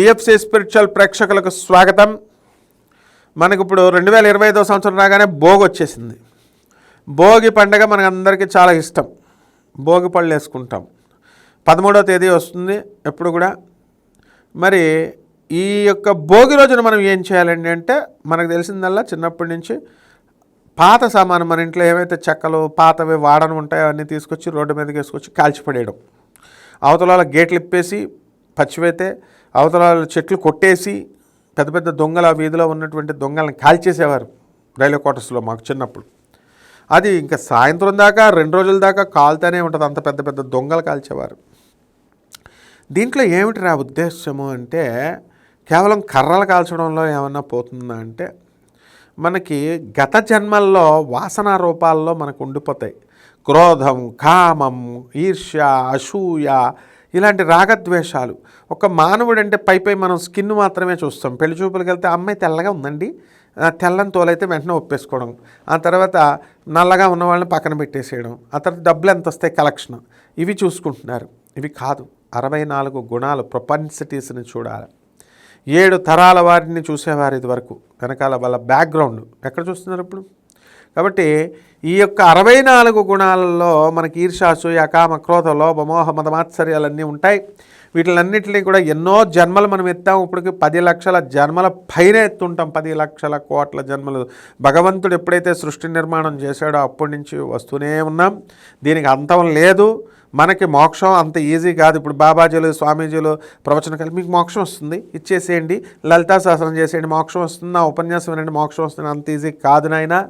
TFC spiritual ప్రేక్షకులకు స్వాగతం. మనకి ఇప్పుడు రెండు వేల ఇరవై ఐదో సంవత్సరం రాగానే భోగి వచ్చేసింది. భోగి పండగ మనకందరికీ చాలా ఇష్టం. భోగి పళ్ళు వేసుకుంటాం. పదమూడవ తేదీ వస్తుంది ఎప్పుడు కూడా. మరి ఈ యొక్క భోగి రోజున మనం ఏం చేయాలండి అంటే మనకు తెలిసిందల్లా చిన్నప్పటి నుంచి పాత సామాను మన ఇంట్లో ఏవైతే చెక్కలు పాతవి వాడని ఉంటాయో అవన్నీ తీసుకొచ్చి రోడ్డు మీదకి వేసుకొచ్చి కాల్చిపడేయడం. అవతల గేట్లు ఇప్పేసి పచ్చివైతే అవతల చెట్లు కొట్టేసి పెద్ద పెద్ద దొంగల వీధిలో ఉన్నటువంటి దొంగలను కాల్చేసేవారు రైల్వే క్వార్టర్స్లో మాకు చిన్నప్పుడు. అది ఇంకా సాయంత్రం దాకా రెండు రోజుల దాకా కాలుతూనే ఉంటుంది. అంత పెద్ద పెద్ద దొంగలు కాల్చేవారు. దీంట్లో ఏమిటి రా ఉద్దేశము అంటే కేవలం కర్రలు కాల్చడంలో ఏమన్నా పోతుందా అంటే మనకి గత జన్మల్లో వాసన రూపాల్లో మనకు ఉండిపోతాయి. క్రోధం కామం ఈర్ష్య అసూయ ఇలాంటి రాగద్వేషాలు. ఒక మానవుడు అంటే పై పై మనం స్కిన్ మాత్రమే చూస్తాం. పెళ్ళి చూపులకు వెళ్తే అమ్మాయి తెల్లగా ఉందండి. తెల్లని తోలైతే వెంటనే ఒప్పేసుకోవడం. ఆ తర్వాత నల్లగా ఉన్న వాళ్ళని పక్కన పెట్టేసేయడం. ఆ తర్వాత డబ్బులు ఎంత వస్తాయి? కలెక్షన్. ఇవి చూసుకుంటున్నారు. ఇవి కాదు. అరవై నాలుగు గుణాలు ప్రొపన్సిటీస్ని చూడాలి. ఏడు తరాల వారిని చూసేవారు ఇది వరకు. వెనకాల వాళ్ళ బ్యాక్గ్రౌండ్. ఎక్కడ చూస్తున్నారు ఇప్పుడు? కాబట్టి ఈ యొక్క అరవై నాలుగు గుణాలలో మనకి ఈర్షాసు అకామ క్రోధ లోభ మోహ ఉంటాయి. వీటిలన్నింటినీ కూడా ఎన్నో జన్మలు మనం ఎత్తాం. ఇప్పటికి పది లక్షల జన్మల పైన ఎత్తుంటాం. పది లక్షల కోట్ల జన్మలు. భగవంతుడు ఎప్పుడైతే సృష్టి నిర్మాణం చేశాడో అప్పటి నుంచి వస్తూనే ఉన్నాం. దీనికి అంతం లేదు. మనకి మోక్షం అంత ఈజీ కాదు. ఇప్పుడు బాబాజీలు స్వామీజీలు ప్రవచన కలిపి మీకు మోక్షం వస్తుంది. ఇచ్చేసేయండి. లలితా సహస్రం చేసేయండి మోక్షం వస్తుంది. నా ఉపన్యాసం వినండి మోక్షం వస్తుంది. అంత ఈజీ కాదు నాయన.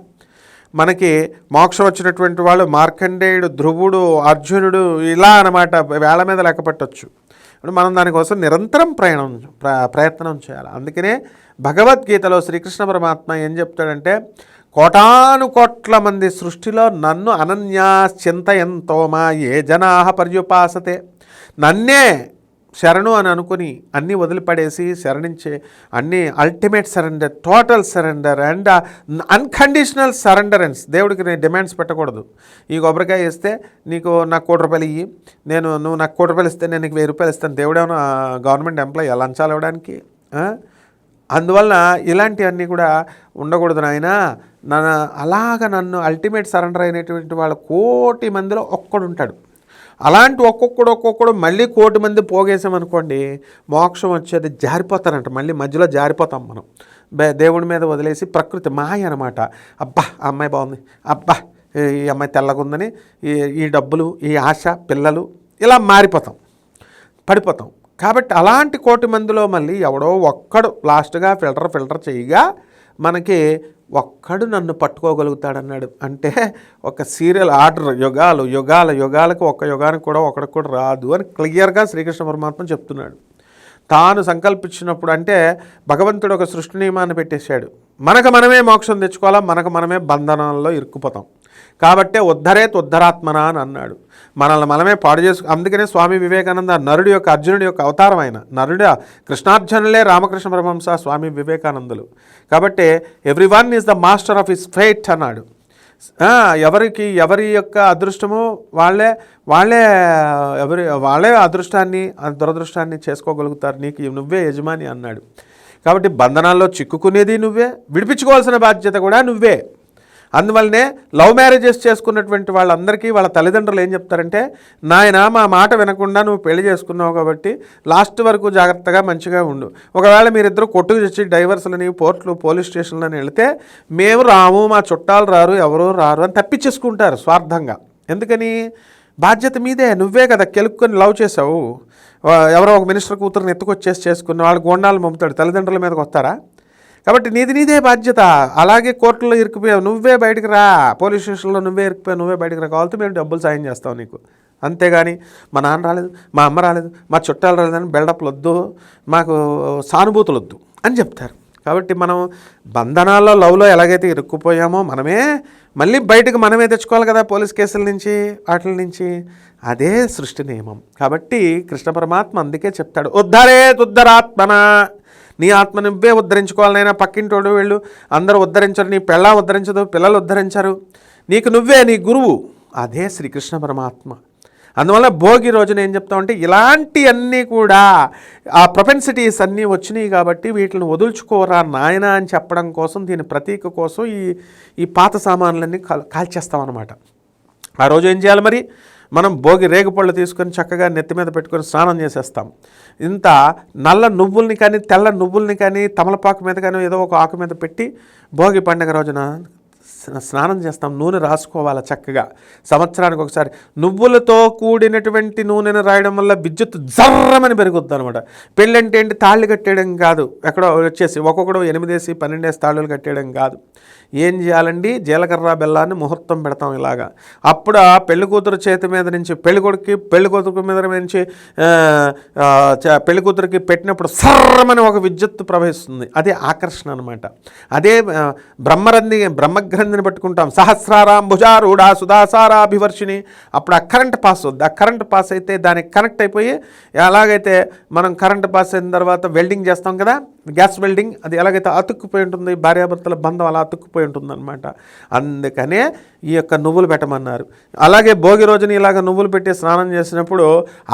మనకి మోక్షం వచ్చినటువంటి వాళ్ళు మార్కండేయుడు ధ్రువుడు అర్జునుడు ఇలా అన్నమాట వేళ మీద లెక్క పెట్టచ్చు. ఇప్పుడు మనం దానికోసం నిరంతరం ప్రయాణం ప్ర ప్రయత్నం చేయాలి. అందుకనే భగవద్గీతలో శ్రీకృష్ణ పరమాత్మ ఏం చెప్తాడంటే కోటాను కోట్ల మంది సృష్టిలో నన్ను అనన్యాశ్చింతయంతో మా ఏ జనా పర్యుపాసతే. నన్నే శరణు అని అనుకుని అన్నీ వదిలిపడేసి శరణించే అన్నీ ultimate surrender total surrender and unconditional సరెండరెన్స్ దేవుడికి నేను డిమాండ్స్ పెట్టకూడదు. ఈ కొబ్బరికాయ ఇస్తే నీకు నాకు కోటి రూపాయలు ఇయ్యి. నేను నువ్వు నాకు కోటి రూపాయలు ఇస్తే నేను నీకు వెయ్యి రూపాయలు ఇస్తాను. దేవుడేమో గవర్నమెంట్ ఎంప్లాయీ లంచాలు ఇవ్వడానికి? అందువలన ఇలాంటివన్నీ కూడా ఉండకూడదు నాయన. నన్ను అలాగ నన్ను అల్టిమేట్ సరెండర్ అయినటువంటి వాళ్ళ కోటి మందిలో ఒక్కడుంటాడు. అలాంటి ఒక్కొక్కడు ఒక్కొక్కడు మళ్ళీ కోటి మంది పోగేసామనుకోండి మోక్షం వచ్చేది జారిపోతారంట. మళ్ళీ మధ్యలో జారిపోతాం మనం. దేవుడి మీద వదిలేసి ప్రకృతి మాయ అనమాట అబ్బా ఆ అమ్మాయి బాగుంది. అబ్బా ఈ అమ్మాయి తెల్లగుందని ఈ ఈ డబ్బులు ఈ ఆశ పిల్లలు ఇలా మారిపోతాం. పడిపోతాం. కాబట్టి అలాంటి కోటి మందిలో మళ్ళీ ఎవడో ఒక్కడు లాస్ట్గా ఫిల్టర్ ఫిల్టర్ చేయగా మనకి ఒక్కడు నన్ను పట్టుకోగలుగుతాడన్నాడు. అంటే ఒక సీరియల్ ఆర్డర్ యుగాలు యుగాల యుగాలకు ఒక్క యుగానికి కూడా ఒకడికి కూడా రాదు అని క్లియర్గా శ్రీకృష్ణ పరమాత్మ చెప్తున్నాడు. తాను సంకల్పించినప్పుడు అంటే భగవంతుడు ఒక సృష్టి నియమాన్ని పెట్టేశాడు. మనకు మనమే మోక్షం తెచ్చుకోవాలా? మనకు మనమే బంధనాల్లో ఇరుక్కుపోతాం. కాబట్టే ఉద్ధరేత్ ఉద్ధరాత్మన అని అన్నాడు. మనల్ని మనమే పాడు చేసు అందుకనే స్వామి వివేకానంద నరుడి యొక్క అర్జునుడి యొక్క అవతారం ఆయన నరుడ కృష్ణార్జునులే రామకృష్ణ పరమహంస స్వామి వివేకానందులు. కాబట్టి every one is the master of his fate అన్నాడు. ఎవరికి ఎవరి యొక్క అదృష్టము వాళ్ళే వాళ్ళే ఎవరి వాళ్ళే అదృష్టాన్ని దురదృష్టాన్ని చేసుకోగలుగుతారు. నీకు నువ్వే యజమాని అన్నాడు. కాబట్టి బంధనాల్లో చిక్కుకునేది నువ్వే విడిపించుకోవాల్సిన బాధ్యత కూడా నువ్వే. అందువల్లనే లవ్ మ్యారేజెస్ చేసుకున్నటువంటి వాళ్ళందరికీ వాళ్ళ తల్లిదండ్రులు ఏం చెప్తారంటే నాయన మా మాట వినకుండా నువ్వు పెళ్ళి చేసుకున్నావు కాబట్టి లాస్ట్ వరకు జాగ్రత్తగా మంచిగా ఉండు. ఒకవేళ మీరిద్దరు కొట్టుకు తెచ్చి డైవర్స్లని పోర్ట్లు పోలీస్ స్టేషన్లని వెళితే మేము రాము మా చుట్టాలు రారు ఎవరు రారు అని తప్పించేసుకుంటారు స్వార్థంగా. ఎందుకని? బాధ్యత మీదే. నువ్వే కదా కెలుక్కొని లవ్ చేసావు ఎవరో ఒక మినిస్టర్ కూతురుని ఎత్తుకొచ్చేసి చేసుకున్న వాళ్ళు గోండాలు మమ్ముతాడు తల్లిదండ్రుల మీదకి వస్తారా? కాబట్టి నీది నీదే బాధ్యత. అలాగే కోర్టులో ఇరుక్కుపోయావు. నువ్వే బయటకు రా. పోలీస్ స్టేషన్లో నువ్వే ఇరుక్కుపోయావు. నువ్వే బయటకు రా. కావాలి మేము డబ్బులు సాయం చేస్తాం నీకు. అంతేగాని మా నాన్న రాలేదు మా అమ్మ రాలేదు మా చుట్టాలు రాలేదని బిల్డప్లు వద్దు మాకు సానుభూతులు వద్దు అని చెప్తారు. కాబట్టి మనం బంధనాల్లో లవ్లో ఎలాగైతే ఇరుక్కుపోయామో మనమే మళ్ళీ బయటకు మనమే తెచ్చుకోవాలి కదా పోలీస్ కేసుల నుంచి వాటిల నుంచి. అదే సృష్టి నియమం. కాబట్టి కృష్ణ పరమాత్మ అందుకే చెప్తాడు ఉద్ధరే ఉద్ధరాత్మన నీ ఆత్మ నువ్వే ఉద్ధరించుకోవాలనైనా పక్కింటోడు వెళ్ళు అందరూ ఉద్ధరించరు నీ పెళ్ళ ఉద్ధరించదు పిల్లలు ఉద్ధరించరు. నీకు నువ్వే నీ గురువు. అదే శ్రీకృష్ణ పరమాత్మ. అందువల్ల భోగి రోజున ఏం చెప్తామంటే ఇలాంటివన్నీ కూడా ఆ ప్రొపెన్సిటీస్ అన్నీ వచ్చినాయి కాబట్టి వీటిని వదులుచుకోరా నాయన అని చెప్పడం కోసం దీని ప్రతీక కోసం ఈ ఈ పాత సామాన్లన్నీ కాల్ కాల్చేస్తామన్నమాట ఆ రోజు ఏం చేయాలి మరి? మనం భోగి రేగుపళ్ళు తీసుకొని చక్కగా నెత్తి మీద పెట్టుకొని స్నానం చేసేస్తాం. ఇంత నల్ల నువ్వుల్ని కానీ తెల్ల నువ్వుల్ని కానీ తమలపాకు మీద కానీ ఏదో ఒక ఆకు మీద పెట్టి భోగి పండుగ రోజున స్నానం చేస్తాం. నూనె రాసుకోవాలి చక్కగా. సంవత్సరానికి ఒకసారి నువ్వులతో కూడినటువంటి నూనెను రాయడం వల్ల విద్యుత్ జర్రమని పెరుగుద్ది అనమాట పెళ్ళంటే ఏంటి? తాళ్ళు కట్టేయడం కాదు. ఎక్కడో వచ్చేసి ఒక్కొక్కడు ఎనిమిదేసి పన్నెండేసి తాళ్ళు కట్టేయడం కాదు. ఏం చేయాలండి? జీలకర్ర బెల్లాన్ని ముహూర్తం పెడతాం ఇలాగా. అప్పుడు ఆ పెళ్ళి కూతురు చేతి మీద నుంచి పెళ్ళి పెళ్ళికూతురు పెళ్ళి కూతురు మీద నుంచి పెళ్ళికూతురికి పెళ్ళి కూతురికి పెట్టినప్పుడు సర్రమని ఒక విద్యుత్ ప్రవహిస్తుంది. అదే ఆకర్షణ అనమాట అదే బ్రహ్మరంధి బ్రహ్మగ్రంథిని పట్టుకుంటాం. సహస్రారాం భుజారూఢ సుధాసారాభివర్షిని అప్పుడు ఆ కరెంట్ పాస్ వద్దు ఆ కరెంట్ పాస్ అయితే దానికి కనెక్ట్ అయిపోయి ఎలాగైతే మనం కరెంట్ పాస్ అయిన తర్వాత వెల్డింగ్ చేస్తాం కదా గ్యాస్ వెల్డింగ్ అది ఎలాగైతే అతుక్కుపోయి ఉంటుంది భార్యాభర్తల బంధం అలా అతుక్కుపోయి ఉంటుంది అనమాట అందుకనే ఈ యొక్క నువ్వులు పెట్టమన్నారు. అలాగే భోగి రోజుని ఇలాగ నువ్వులు పెట్టి స్నానం చేసినప్పుడు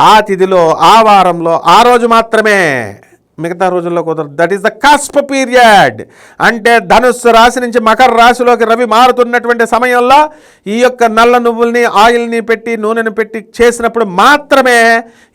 ఆ తిథిలో ఆ వారంలో ఆ రోజు మాత్రమే మిగతా రోజుల్లో కుదరదు. That is the cusp period అంటే ధనుస్సు రాశి నుంచి మకర రాశిలోకి రవి మారుతున్నటువంటి సమయంలో ఈ యొక్క నల్ల నువ్వుల్ని ఆయిల్ని పెట్టి నూనెని పెట్టి చేసినప్పుడు మాత్రమే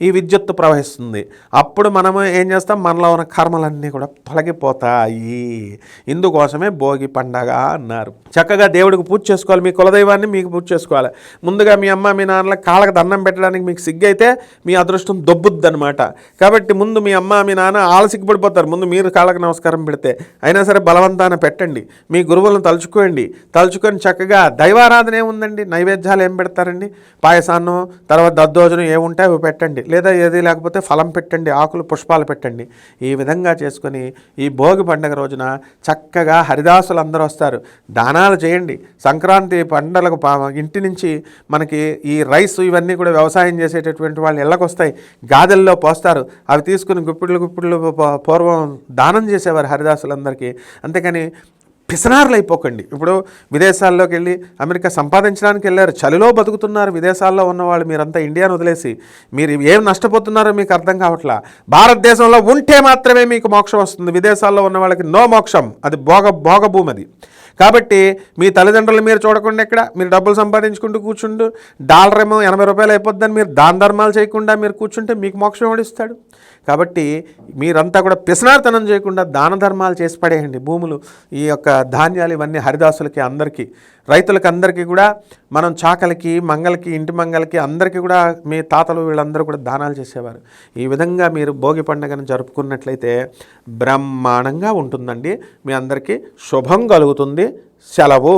ఈ విద్యుత్తు ప్రవహిస్తుంది. అప్పుడు మనము ఏం చేస్తాం? మనలో ఉన్న కర్మలన్నీ కూడా తొలగిపోతాయి. ఇందుకోసమే భోగి పండగ అన్నారు. చక్కగా దేవుడికి పూజ చేసుకోవాలి. మీ కులదైవాన్ని మీకు పూజ చేసుకోవాలి. ముందుగా మీ అమ్మ మీ నాన్నల కాళ్ళకి దండం పెట్టడానికి మీకు సిగ్గైతే మీ అదృష్టం దొబ్బుద్ది అనమాట కాబట్టి ముందు మీ అమ్మ మీ నాన్న ఆలసికి పడిపోతారు ముందు మీరు కాళ్ళకి నమస్కారం పెడితే అయినా సరే బలవంతాన పెట్టండి. మీ గురువులను తలుచుకోండి. తలుచుకొని చక్కగా దైవారాధన ఏముందండి? నైవేద్యాలు ఏం పెడతారండి? పాయసాన్నం తర్వాత దద్దోజనం ఏముంటే అవి పెట్టండి. లేదా ఏది లేకపోతే ఫలం పెట్టండి ఆకులు పుష్పాలు పెట్టండి. ఈ విధంగా చేసుకొని ఈ భోగి పండుగ రోజున చక్కగా హరిదాసులు అందరూ వస్తారు. దానాలు చేయండి. సంక్రాంతి పండగలకు ఇంటి నుంచి మనకి ఈ రైస్ ఇవన్నీ కూడా వ్యవసాయం చేసేటటువంటి వాళ్ళు ఇళ్ళకొస్తాయి. గాదెల్లో పోస్తారు. అవి తీసుకుని గుప్పిళ్ళు గుప్పిళ్ళు పూర్వం దానం చేసేవారు హరిదాసులందరికీ. అంతేకాని పిసనారులు అయిపోకండి ఇప్పుడు విదేశాల్లోకి వెళ్ళి అమెరికా సంపాదించడానికి వెళ్ళారు చలిలో బతుకుతున్నారు విదేశాల్లో ఉన్నవాళ్ళు. మీరంతా ఇండియాను వదిలేసి మీరు ఏం నష్టపోతున్నారో మీకు అర్థం కావట్లా? భారతదేశంలో ఉంటే మాత్రమే మీకు మోక్షం వస్తుంది. విదేశాల్లో ఉన్న వాళ్ళకి నో మోక్షం. అది భోగ భోగభూమి అది కాబట్టి మీ తల్లిదండ్రులు మీరు చూడకుండా ఇక్కడ మీరు డబ్బులు సంపాదించుకుంటూ కూర్చుంటూ డాలర్ ఏమో ఎనభై రూపాయలు అయిపోద్దని మీరు దాన ధర్మాలు చేయకుండా మీరు కూర్చుంటే మీకు మోక్షం ఎవడిస్తాడు? కాబట్టి మీరంతా కూడా పిసనార్తనం చేయకుండా దాన ధర్మాలు చేసి పడేయండి. భూములు ఈ యొక్క ధాన్యాలు ఇవన్నీ హరిదాసులకి అందరికీ రైతులకి అందరికీ కూడా మనం చాకలకి మంగళకి ఇంటి మంగళకి అందరికీ కూడా మీ తాతలు వీళ్ళందరూ కూడా దానాలు చేసేవారు. ఈ విధంగా మీరు భోగి పండుగను జరుపుకున్నట్లయితే బ్రహ్మాండంగా ఉంటుందండి. మీ అందరికీ శుభం కలుగుతుంది. సెలవు.